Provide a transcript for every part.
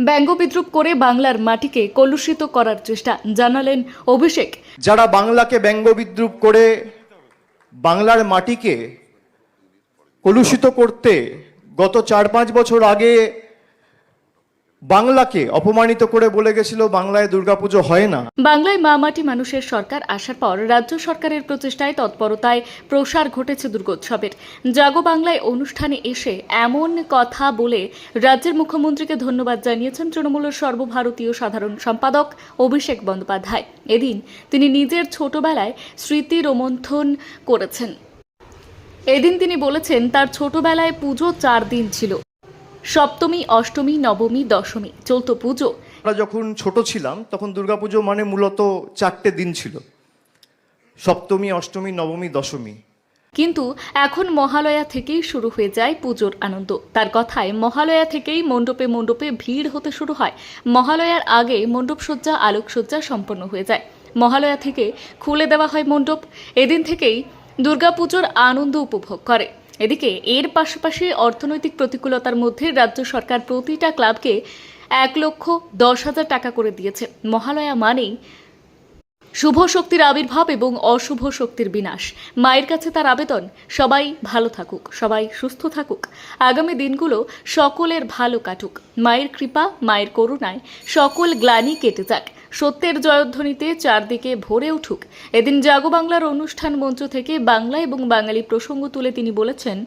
ব্যঙ্গ বিদ্রুপ করে বাংলার মাটিকে কলুষিত করার চেষ্টা জানালেন অভিষেক। যারা বাংলাকে ব্যঙ্গ বিদ্রুপ করে বাংলার মাটিকে কলুষিত করতে গত চার পাঁচ বছর আগে বাংলাকে অপমানিত করে বলে গেছিল, বাংলায় দুর্গাপুজো হয় না। বাংলায় মা মাটি মানুষের সরকার আসার পর রাজ্য সরকারের প্রচেষ্টায় তৎপরতায় প্রসার ঘটেছে দুর্গোৎসবের। জাগো বাংলায় অনুষ্ঠানে এসে এমন কথা বলে রাজ্যের মুখ্যমন্ত্রীকে ধন্যবাদ জানিয়েছেন তৃণমূলের সর্বভারতীয় সাধারণ সম্পাদক অভিষেক বন্দ্যোপাধ্যায়। এদিন তিনি নিজের ছোটবেলায় স্মৃতি রোমন্থন করেছেন। এদিন তিনি বলেছেন, তার ছোটবেলায় পুজো চার দিন ছিল। সপ্তমী অষ্টমী নবমী দশমী চলতো পুজো। আমরা যখন ছোট ছিলাম তখন দুর্গাপুজো মানে মূলত চারটে দিন ছিল। সপ্তমী অষ্টমী নবমী দশমী। কিন্তু এখন মহালয়া থেকেই শুরু হয়ে যায় পুজোর আনন্দ। তার কথায় মহালয়া থেকেই মণ্ডপে মণ্ডপে ভিড় হতে শুরু হয়। মহালয়ার আগে মণ্ডপসজ্জা আলোকসজ্জা সম্পন্ন হয়ে যায়। মহালয়া থেকে খুলে দেওয়া হয় মণ্ডপ। এদিন থেকেই দুর্গাপুজোর আনন্দ উপভোগ করে। এদিকে এর পাশাপাশি অর্থনৈতিক প্রতিকূলতার মধ্যে রাজ্য সরকার প্রতিটা ক্লাবকে এক লক্ষ দশ হাজার টাকা করে দিয়েছে। মহালয়া মানেই শুভ শক্তির আবির্ভাব এবং অশুভ শক্তির বিনাশ। মায়ের কাছে তার আবেদন। সবাই ভালো থাকুক, সবাই সুস্থ থাকুক। আগামী দিনগুলো সকলের ভালো কাটুক। মায়ের কৃপা, মায়ের করুণায় সকল গ্লানি কেটে যাক। সত্যের জয়ধ্বনিতে চারদিকে ভরে উঠুক। এদিন জাগো বাংলার অনুষ্ঠান মঞ্চ থেকে বাংলা এবং বাঙালি প্রসঙ্গ তুলে তিনি বলেছেন,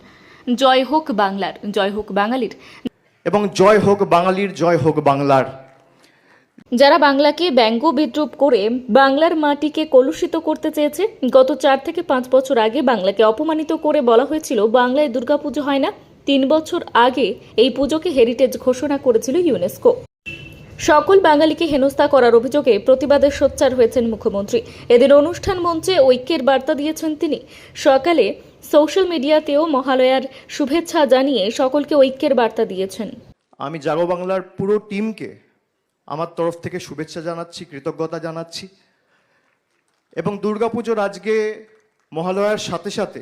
জয় হোক বাংলার, জয় হোক বাঙালির। এবং জয় হোক বাঙালির, জয় হোক বাংলার। যারা বাংলাকে ব্যঙ্গ বিদ্রুপ করে বাংলার মাটিকে কলুষিত করতে চেয়েছে, গত চার থেকে পাঁচ বছর আগে বাংলাকে অপমানিত করে বলা হয়েছিল, বাংলায় দুর্গাপুজো হয় না। তিন বছর আগে এই পুজোকে হেরিটেজ ঘোষণা করেছিল ইউনেস্কো সকল বাঙালিকে হেনস্থা করার অভিযোগে প্রতিবাদে সোচ্চার হয়েছেন মুখ্যমন্ত্রী। এদের অনুষ্ঠান মঞ্চে ঐক্যের বার্তা দিয়েছেন তিনি। সকালে সোশ্যাল মিডিয়াতেও মহালয়ার শুভেচ্ছা জানিয়ে সকলকে ঐক্যের বার্তা দিয়েছেন। আমি জাগো বাংলার পুরো টিমকে আমার তরফ থেকে শুভেচ্ছা জানাচ্ছি, কৃতজ্ঞতা জানাচ্ছি। এবং দুর্গাপুজোর আজকে মহালয়ার সাথে সাথে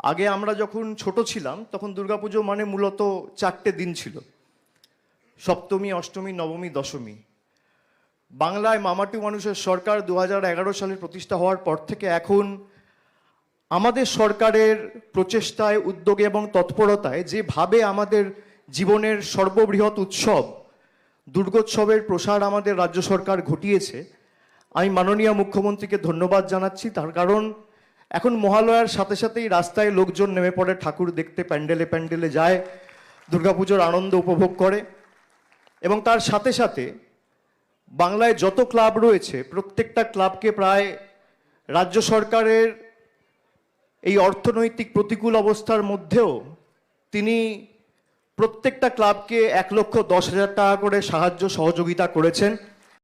আগে আমরা যখন ছোট ছিলাম, তখন দুর্গাপুজো মানে মূলত চারটে দিন ছিল। সপ্তমী, অষ্টমী, নবমী, দশমী। বাংলায় মামাটি মানুষের সরকার দু হাজার এগারো সালে প্রতিষ্ঠা হওয়ার পর থেকে এখন আমাদের সরকারের প্রচেষ্টায়, উদ্যোগে এবং তৎপরতায় যেভাবে আমাদের জীবনের সর্ববৃহৎ উৎসব দুর্গোৎসবের প্রসার আমাদের রাজ্য সরকার ঘটিয়েছে। আমি মাননীয় মুখ্যমন্ত্রীকে ধন্যবাদ জানাচ্ছি, তার কারণ এখন মহালয়ার সাথে সাথেই রাস্তায় লোকজন নেমে পড়ে, ঠাকুর দেখতে প্যান্ডেলে প্যান্ডেলে যায়, দুর্গাপুজোর আনন্দ উপভোগ করে। এবং তার সাথে সাথে বাংলায় যত ক্লাব রয়েছে, প্রত্যেকটা ক্লাবকে প্রায় রাজ্য সরকারের এই অর্থনৈতিক প্রতিকূল অবস্থার মধ্যেও তিনি প্রত্যেকটা ক্লাবকে এক লক্ষ দশ হাজার টাকা করে সাহায্য সহযোগিতা করেছেন।